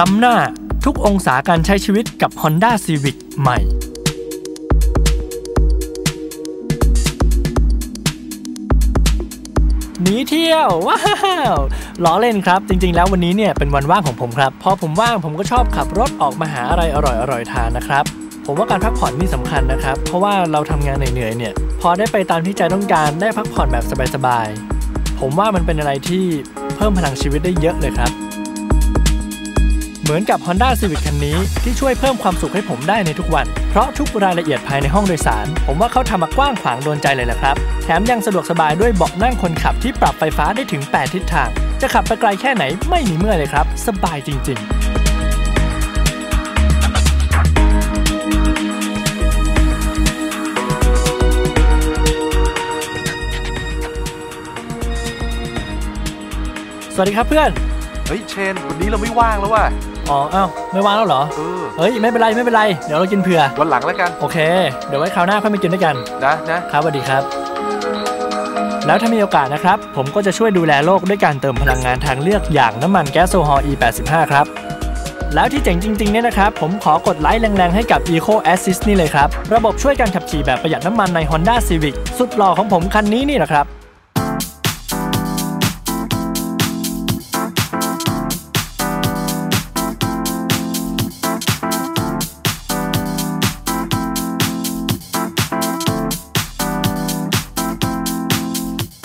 ล้ำหน้าทุกองศาการใช้ชีวิตกับ Honda Civic ใหม่หนีเที่ยว ว้าวล้อเล่นครับ จริง ๆ แล้ววันนี้เนี่ยเป็นวันว่างของผมครับ พอผมว่างผมก็ชอบขับรถออกมาหาอะไรอร่อยๆทานนะครับ ผมว่าการพักผ่อนนี่สำคัญนะครับ เพราะว่าเราทำงานเหนื่อยๆเนี่ย พอได้ไปตามที่ใจต้องการได้พักผ่อนแบบสบายๆผมว่ามันเป็นอะไรที่เพิ่มพลังชีวิตได้เยอะเลยครับ เหมือนกับ Honda Civic คันนี้ที่ช่วยเพิ่มความสุขให้ผมได้ในทุกวัน เพราะทุกรายละเอียดภายในห้องโดยสาร ผมว่าเขาทำมากว้างขวางโดนใจเลยแหละครับ แถมยังสะดวกสบายด้วยเบาะนั่งคนขับที่ปรับไฟฟ้าได้ถึง 8 ทิศทาง จะขับไปไกลแค่ไหนไม่มีเมื่อยเลยครับ สบายจริง ๆสวัสดีครับเพื่อน เฮ้ยเชน วันนี้เราไม่ว่างแล้วว่ะ อ๋ออ้าวไม่ว่างแล้วเหรอ เออเฮ้ยไม่เป็นไรไม่เป็นไร เดี๋ยวเรากินเผื่อ วันหลังแล้วกัน โอเค เดี๋ยวไว้คราวหน้าค่อยมากินด้วยกัน นะนะครับสวัสดีครับ แล้วถ้ามีโอกาสนะครับ ผมก็จะช่วยดูแลโลกด้วยการเติมพลังงานทางเลือกอย่างน้ำมันแก๊สโซฮอล์ E85 ครับ แล้วที่เจ๋งจริงๆเนี่ยนะครับ ผมขอกดไลค์แรงๆ ให้กับ Eco Assist นี่เลยครับ ระบบช่วยการขับขี่แบบประหยัดน้ำมันใน Honda Civic สุดหล่อของผมคันนี้นี่นะครับ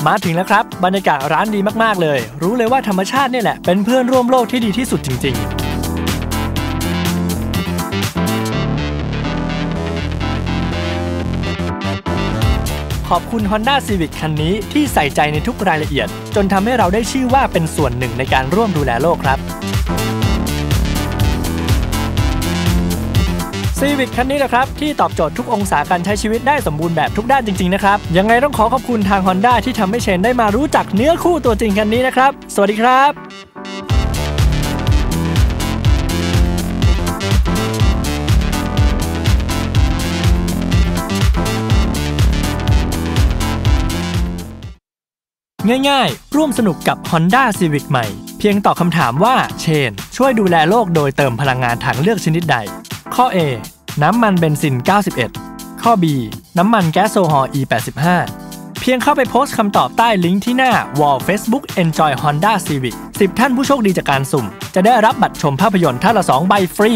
มาถึงแล้วครับ บรรยากาศร้านดีมากๆเลย รู้เลยว่าธรรมชาติเนี่ยแหละ เป็นเพื่อนร่วมโลกที่ดีที่สุดจริง ๆขอบคุณ Honda Civic คันนี้ที่ใส่ใจในทุกรายละเอียด จนทำให้เราได้ชื่อว่าเป็นส่วนหนึ่งในการร่วมดูแลโลกครับ Civic คันนี้แหละครับ ที่ตอบโจทย์ทุกองศาการใช้ชีวิตได้สมบูรณ์แบบทุกด้านจริง ๆ นะครับ ยังไงต้องขอขอบคุณทาง Honda ที่ทำให้เชนได้มารู้จักเนื้อคู่ตัวจริงคันนี้นะครับ สวัสดีครับง่ายๆ ร่วมสนุกกับ Honda Civic ใหม่ เพียงตอบคำถามว่าเชน ช่วยดูแลโลกโดยเติมพลังงานทางเลือกชนิดใด ข้อ A น้ำมันเบนซิน 91 ข้อ B น้ำมันแก๊สโซฮอล์ E85 เพียงเข้าไปโพสต์คำตอบใต้ลิงก์ที่หน้า Wall Facebook Enjoy Honda Civic 10 ท่านผู้โชคดีจากการสุ่ม จะได้รับบัตรชมภาพยนตร์ท่านละ 2 ใบฟรี